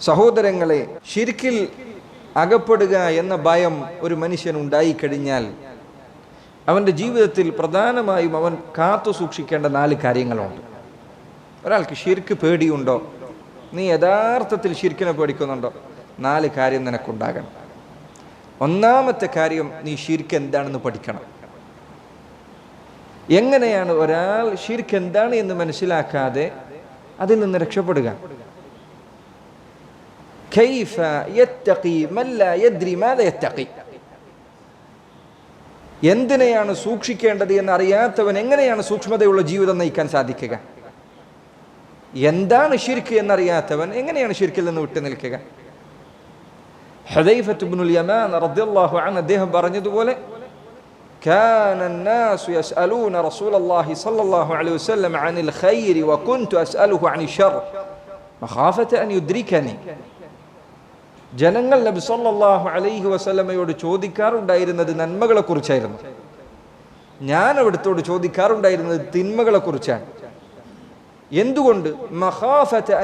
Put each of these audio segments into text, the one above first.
സഹോദരങ്ങളെ ശരിക്കിൽ അകപ്പെടുക എന്ന ഭയം ഒരു മനുഷ്യൻ ഉണ്ടായിക്കഴിഞ്ഞാൽ അവന്റെ ജീവിതത്തിൽ പ്രധാനമായും അവൻ കാത്തു സൂക്ഷിക്കേണ്ട നാല് കാര്യങ്ങളുണ്ട്. ഒരാൾക്ക് ഷിർക്ക് പേടിയുണ്ടോ? നീ യഥാർത്ഥത്തിൽ ഷിർക്കിനെ പേടിക്കുന്നുണ്ടോ? നാല് കാര്യം നിനക്കുണ്ടാകണം. ഒന്നാമത്തെ കാര്യം നീ ഷിർക്ക് എന്താണെന്ന് പഠിക്കണം. എങ്ങനെയാണ് ഒരാൾ ഷിർക്ക് എന്താണ് എന്ന് മനസ്സിലാക്കാതെ അതിൽ നിന്ന് രക്ഷപ്പെടുക? كيف يتقي من لا يدري ماذا يتقي എന്തിനെയാണ് സൂക്ഷിക്കേണ്ടത് എന്ന് അറിയാത്തവൻ എങ്ങനെയാണ് സൂക്ഷ്മതയുള്ള ജീവിതം നയിക്കാൻ സാധിക്കുക എന്താണ് ഷിർക്ക് എന്നറിയാത്തവൻ എങ്ങനെയാണ് ഷിർക്കിൽ നിന്ന് വിട്ടു നിൽക്കുക ഹദൈഫത്ത് ഇബ്നുൽ യമാൻ റളിയല്ലാഹു അൻഹു അദ്ദേഹം പറഞ്ഞതുപോലെ كان الناس يسألون رسول الله صلى الله عليه وسلم عن الخير وكنت أسأله عن الشر مخافة أن يدركني ജനങ്ങൾ നബി സല്ലല്ലാഹു അലൈഹി വസല്ലമയോട് ചോദിക്കാറുണ്ടായിരുന്നത് നന്മകളെ കുറിച്ചായിരുന്നു ഞാൻ അവിടുത്തോട് ചോദിക്കാറുണ്ടായിരുന്നത് തിന്മകളെ കുറിച്ചാണ് എന്തുകൊണ്ട് മഹാഫത്ത്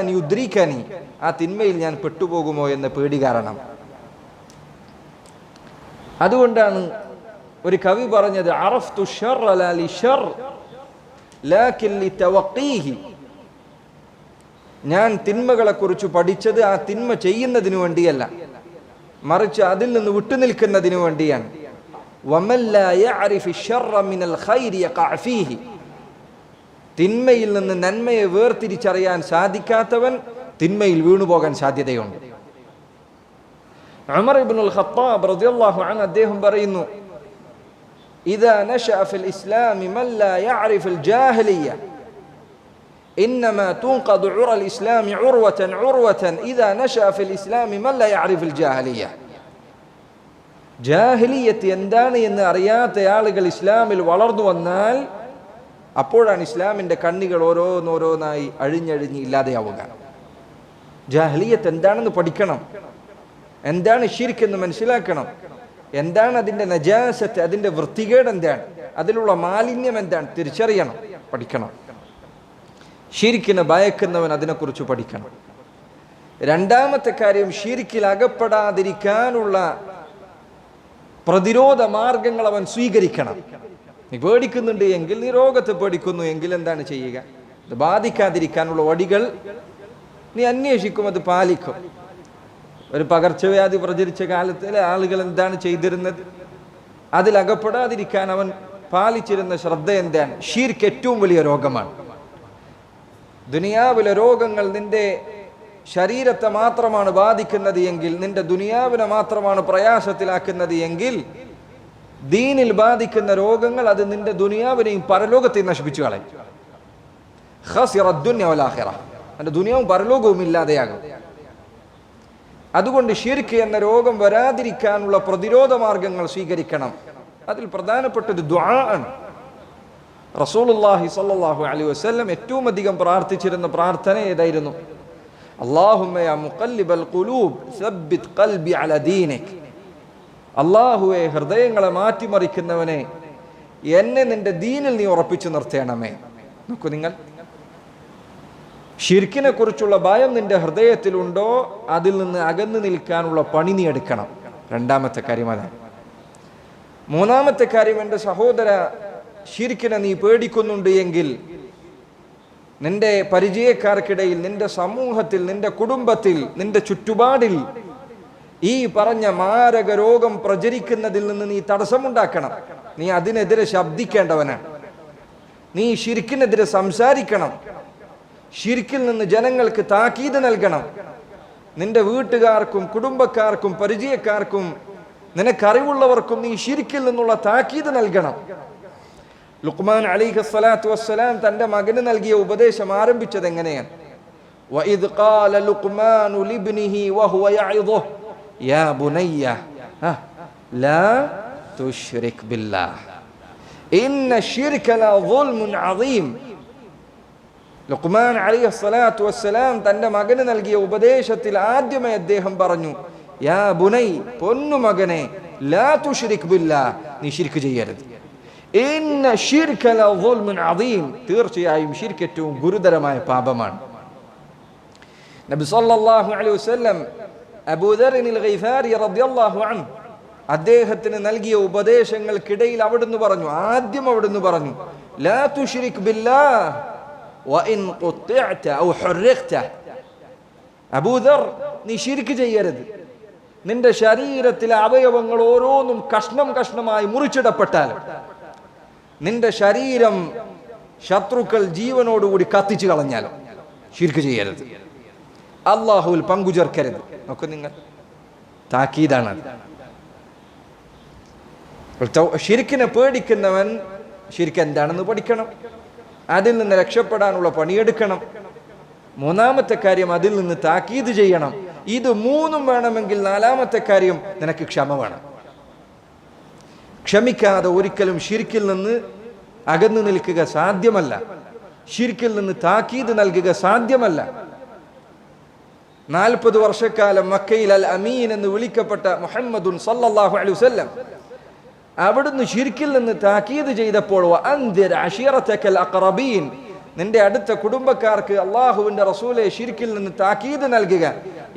ആ തിന്മയിൽ ഞാൻ പെട്ടുപോകുമോ എന്ന പേടി കാരണം. അതുകൊണ്ടാണ് ഒരു കവി പറഞ്ഞത് അറഫ്തു ഷർറ ലാ ലി ഷർ ലാകിൻ ലി തവഖീഹി. ഞാൻ തിന്മകളെക്കുറിച്ച് പഠിച്ചത് ആ തിന്മ ചെയ്യുന്നതിനു വേണ്ടിയല്ല. മറിച്ച് അതിൽ നിന്ന് വിട്ടുനിൽക്കുന്നതിനു വേണ്ടിയാണ്. തിന്മയിൽ നിന്ന് നന്മയെ വേർതിരിച്ചറിയാൻ സാധിക്കാത്തവൻ തിന്മയിൽ വീണുപോകാൻ സാധ്യതയുണ്ട്. ഉമർ ഇബ്നുൽ ഖത്താബ് റളിയല്ലാഹു അദ്ദേഹം പറയുന്നു ഇദാ നശഅ ഫിൽ ഇസ്ലാമി മൻ ലാ ജാഹിലിയ്യ إنما تنقض عرى الإسلام عروة عروة إذا نشأ في الإسلام من لا يعرف الجاهلية ജാഹിലിയത്ത് എന്താണ് എന്ന് അറിയാത്ത ആളുകൾ ഇസ്ലാമിൽ വളർന്നു വന്നാൽ അപ്പോഴാണ് ഇസ്ലാമിൻ്റെ കണ്ണികൾ ഓരോന്നോരോന്നായി അഴിഞ്ഞഴിഞ്ഞ് ഇല്ലാതെയാവുക ജാഹ്ലിയത്ത് എന്താണെന്ന് പഠിക്കണം എന്താണ് ഷിർക്ക് എന്ന് മനസ്സിലാക്കണം എന്താണ് അതിൻ്റെ നജാസത്ത് അതിൻ്റെ വൃത്തികേട് എന്താണ് അതിലുള്ള മാലിന്യം എന്താണ് തിരിച്ചറിയണം പഠിക്കണം ഷിരിക്കിനെ ഭയക്കുന്നവൻ അതിനെക്കുറിച്ച് പഠിക്കണം. രണ്ടാമത്തെ കാര്യം ഷീരിക്കിൽ അകപ്പെടാതിരിക്കാനുള്ള പ്രതിരോധ മാർഗങ്ങൾ അവൻ സ്വീകരിക്കണം. നീ പേടിക്കുന്നുണ്ട് എങ്കിൽ നീ രോഗത്തെ പേടിക്കുന്നു എങ്കിൽ എന്താണ് ചെയ്യുക? ഇത് ബാധിക്കാതിരിക്കാനുള്ള വടികൾ നീ അന്വേഷിക്കും അത് പാലിക്കും. ഒരു പകർച്ചവ്യാധി പ്രചരിച്ച കാലത്തിൽ ആളുകൾ എന്താണ് ചെയ്തിരുന്നത്? അതിലകപ്പെടാതിരിക്കാൻ അവൻ പാലിച്ചിരുന്ന ശ്രദ്ധ എന്താണ്? ഷീർക്ക് ഏറ്റവും വലിയ രോഗമാണ്. ദുനിയാവിലെ രോഗങ്ങൾ നിന്റെ ശരീരത്തെ മാത്രമാണ് ബാധിക്കുന്നത് എങ്കിൽ നിന്റെ ദുനിയാവിനെ മാത്രമാണ് പ്രയാസത്തിലാക്കുന്നത് എങ്കിൽ ദീനിൽ ബാധിക്കുന്ന രോഗങ്ങൾ അത് നിന്റെ ദുനിയാവിനെയും പരലോകത്തെയും നശിപ്പിച്ചു കളയും. ഖസിറ ദുനിയ വൽ ആഖിറ. ദുനിയാവും പരലോകവും ഇല്ലാതെയാകും. അതുകൊണ്ട് ഷിർക്ക് എന്ന രോഗം വരാതിരിക്കാനുള്ള പ്രതിരോധ മാർഗങ്ങൾ സ്വീകരിക്കണം. അതിൽ പ്രധാനപ്പെട്ടത് ദ്വാ ആണ്. റസൂലുള്ളാഹി സ്വല്ലല്ലാഹു അലി വസ്ല്ലം ഏറ്റവും അധികം പ്രാർത്ഥിച്ചിരുന്ന പ്രാർത്ഥന ഏതായിരുന്നു? സബ്ബിത് അല്ലാഹുവേ ഹൃദയങ്ങളെ മാറ്റിമറിക്കുന്നവനെ എന്നെ നിന്റെ ദീനിൽ നീ ഉറപ്പിച്ചു നിർത്തേണമേ. നോക്കൂ നിങ്ങൾ. ഷിർക്കിനെ കുറിച്ചുള്ള ഭയം നിന്റെ ഹൃദയത്തിലുണ്ടോ? അതിൽ നിന്ന് അകന്നു നിൽക്കാനുള്ള പണി നീ എടുക്കണം. രണ്ടാമത്തെ കാര്യം അതാണ്. മൂന്നാമത്തെ കാര്യം എന്റെ സഹോദര ഷിർക്കിനെ നീ പേടിക്കുന്നുണ്ട് എങ്കിൽ നിന്റെ പരിചയക്കാർക്കിടയിൽ നിന്റെ സമൂഹത്തിൽ നിന്റെ കുടുംബത്തിൽ നിന്റെ ചുറ്റുപാടിൽ ഈ പറഞ്ഞ മാരക രോഗം പ്രചരിക്കുന്നതിൽ നിന്ന് നീ തടസ്സമുണ്ടാക്കണം. നീ അതിനെതിരെ ശബ്ദിക്കേണ്ടവനാണ്. നീ ശിരിക്കിനെതിരെ സംസാരിക്കണം. ശിരിക്കിൽ നിന്ന് ജനങ്ങൾക്ക് താക്കീത് നൽകണം. നിന്റെ വീട്ടുകാർക്കും കുടുംബക്കാർക്കും പരിചയക്കാർക്കും നിനക്കറിവുള്ളവർക്കും നീ ശിരിക്കിൽ നിന്നുള്ള താക്കീത് നൽകണം. ലുക്മാൻ അലിഖ് സ്വലാത്തു വസ്സലാം തന്റെ മകന് നൽകിയ ഉപദേശം ആരംഭിച്ചത് എങ്ങനെയാണ് وإذ قال لقمان لابنه وهو يعظه يا بني ها لا تشرك بالله إن الشرك لظلم عظيم ലുക്മാൻ അലിഹ് സ്വലാത്തു വസ്സലാം തന്റെ മകന് നൽകിയ ഉപദേശത്തിൽ ആദ്യമായി അദ്ദേഹം പറഞ്ഞു യാ ബുനൈ പൊന്നു മകനെ ലാ തുഷ്രിക് ബില്ലാ നീ ശിർക്ക് ചെയ്യരുത് തീർച്ചയായും ശിർക്ക് ഏറ്റവും ഗുരുതരമായ പാപമാണ്. നബി സല്ലല്ലാഹു അലൈഹി വസല്ലം അബൂദറിനിൽ ഗൈഫാരി റളിയല്ലാഹു അൻഹു അദ്ദേഹത്തിന് നൽകിയ ഉപദേശങ്ങൾക്കിടയിൽ അവിടുന്ന് പറഞ്ഞു ആദ്യം അവിടുന്ന് പറഞ്ഞു ലാ തുശ്രിക് ബില്ലാഹ് വഇൻ ഖുത്തിഅത ഔ ഹുർരിഖ്ത അബൂദർ നീ ശിർക്ക് ചെയ്യരുത്. നിന്റെ ശരീരത്തിലെ അവയവങ്ങൾ ഓരോന്നും കഷ്ണം കഷ്ണമായി മുറിച്ചിടപ്പെട്ടാൽ നിന്റെ ശരീരം ശത്രുക്കൾ ജീവനോടുകൂടി കത്തിച്ചു കളഞ്ഞാലോ? ശിർക്ക് ചെയ്യരുത്. അള്ളാഹുവിൽ പങ്കുചേർക്കരുത്. നോക്ക് നിങ്ങൾ. താക്കീതാണ് ശിരിക്കിനെ പേടിക്കുന്നവൻ ശരിക്കും എന്താണെന്ന് പഠിക്കണം. അതിൽ നിന്ന് രക്ഷപ്പെടാനുള്ള പണിയെടുക്കണം. മൂന്നാമത്തെ കാര്യം അതിൽ നിന്ന് താക്കീത് ചെയ്യണം. ഇത് മൂന്നും വേണമെങ്കിൽ നാലാമത്തെ കാര്യം നിനക്ക് ക്ഷമ വേണം. ക്ഷമിക്കാതെ ഒരിക്കലും ഷിരിക്കിൽ നിന്ന് അകന്നു നിൽക്കുക സാധ്യമല്ല. ഷിരിക്കിൽ നിന്ന് താക്കീത് നൽകുക സാധ്യമല്ല. നാൽപ്പത് വർഷക്കാലം മക്കയിൽ അൽ അമീൻ എന്ന് വിളിക്കപ്പെട്ട മുഹമ്മദുൻ സല്ലല്ലാഹു അലൈഹി വസല്ലം അവിടുന്ന് ഷിർക്കിൽ നിന്ന് താക്കീത് ചെയ്തപ്പോൾ നിന്റെ അടുത്ത കുടുംബക്കാർക്ക് അള്ളാഹുവിന്റെ റസൂലെ ഷിർക്കിൽ നിന്ന് താക്കീത് നൽകുക.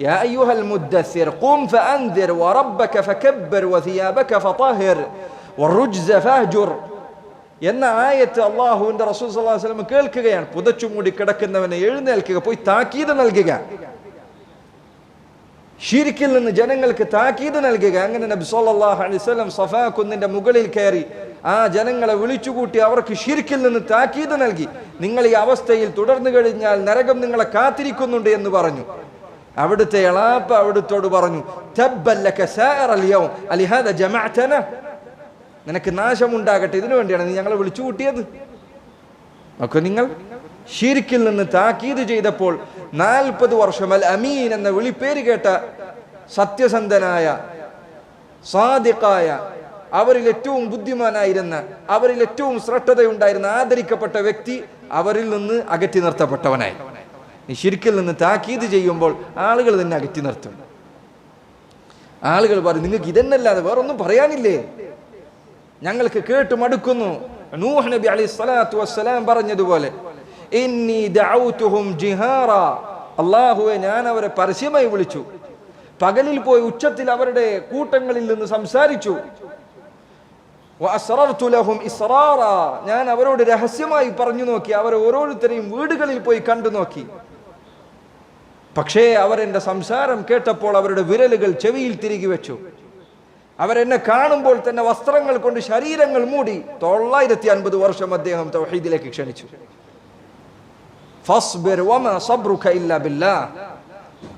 യാ അയ്യുഹൽ മുദ്ദസ്സിർ ഖും ഫഅൻദിർ വറബ്ബക ഫകബ്ബർ വസിയാബക ഫതഹിർ എന്ന ആയത്ത് അള്ളാഹുവിന്റെ റസൂൽ സല്ലല്ലാഹു അലൈഹി വസല്ലം കേൾക്കുകയാണ്. പുതച്ചുമൂടി കിടക്കുന്നവനെ എഴുന്നേൽക്കുക പോയി താക്കീത് നൽകുക. ഷിരിക്കിൽ നിന്ന് ജനങ്ങൾക്ക് താക്കീത് നൽകുക. അങ്ങനെ നബി സല്ലല്ലാഹു അലൈഹി വസല്ലം സഫാ കുന്നിന്റെ മുകളിൽ കയറി ആ ജനങ്ങളെ വിളിച്ചുകൂട്ടി അവർക്ക് ഷിരിക്കിൽ നിന്ന് താക്കീത് നൽകി. നിങ്ങൾ ഈ അവസ്ഥയിൽ തുടർന്നു കഴിഞ്ഞാൽ നരകം നിങ്ങളെ കാത്തിരിക്കുന്നുണ്ട് എന്ന് പറഞ്ഞു. അവിടുത്തെ എളാപ്പ അവിടുത്തോട് പറഞ്ഞു നിനക്ക് നാശമുണ്ടാകട്ടെ ഇതിനു വേണ്ടിയാണ് നീ ഞങ്ങളെ വിളിച്ചു കൂട്ടിയത്. ഒക്കെ നിങ്ങൾ ഷീരിക്കിൽ നിന്ന് താക്കീത് ചെയ്തപ്പോൾ നാൽപ്പത് വർഷം അൽ അമീൻ എന്ന വിളിപ്പേര് കേട്ട സത്യസന്ധനായ സാദിഖായ അവരിൽ ഏറ്റവും ബുദ്ധിമാനായിരുന്ന അവരിൽ ഏറ്റവും ശ്രദ്ധതയുണ്ടായിരുന്ന ആദരിക്കപ്പെട്ട വ്യക്തി അവരിൽ നിന്ന് അകറ്റി നിർത്തപ്പെട്ടവനായി. നീ ഷിരിക്കിൽ നിന്ന് താക്കീത് ചെയ്യുമ്പോൾ ആളുകൾ തന്നെ അകറ്റി നിർത്തും. ആളുകൾ പറയും നിങ്ങൾക്ക് ഇതെന്നല്ലാതെ വേറൊന്നും പറയാനില്ലേ? ഞങ്ങൾക്ക് കേട്ട് മടുക്കുന്നു നൂഹ് നബി അലൈഹി സ്വലാത്തു വസ്സലാം പറഞ്ഞതുപോലെ അള്ളാഹുവെ ഞാൻ അവരെ പരസ്യമായി വിളിച്ചു. പകലിൽ പോയി ഉച്ചത്തിൽ അവരുടെ കൂട്ടങ്ങളിൽ നിന്ന് സംസാരിച്ചു. ഞാൻ അവരോട് രഹസ്യമായി പറഞ്ഞു നോക്കി അവർ ഓരോരുത്തരെയും വീടുകളിൽ പോയി കണ്ടു നോക്കി. പക്ഷേ അവരെന്റെ സംസാരം കേട്ടപ്പോൾ അവരുടെ വിരലുകൾ ചെവിയിൽ തിരികെ വെച്ചു. അവരെന്നെ കാണുമ്പോൾ തന്നെ വസ്ത്രങ്ങൾ കൊണ്ട് ശരീരങ്ങൾ മൂടി തൊള്ളായിരത്തി അൻപത് വർഷം അദ്ദേഹം തൗഹീദിലേക്ക് ക്ഷണിച്ചു.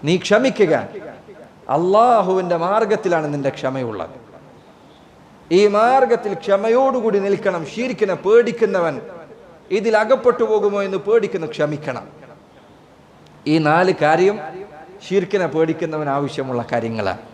നീ ക്ഷമിക്കുക. അള്ളാഹുവിന്റെ മാർഗത്തിലാണ് നിന്റെ ക്ഷമയുള്ളത്. ഈ മാർഗത്തിൽ ക്ഷമയോടുകൂടി നിൽക്കണം ശീരിക്കുന്ന പേടിക്കുന്നവൻ. ഇതിൽ അകപ്പെട്ടു പോകുമോ എന്ന് പേടിക്കുന്ന ക്ഷമിക്കണം. ഈ നാല് കാര്യം ശീർക്കിനെ പേടിക്കുന്നവൻ ആവശ്യമുള്ള കാര്യങ്ങളാണ്.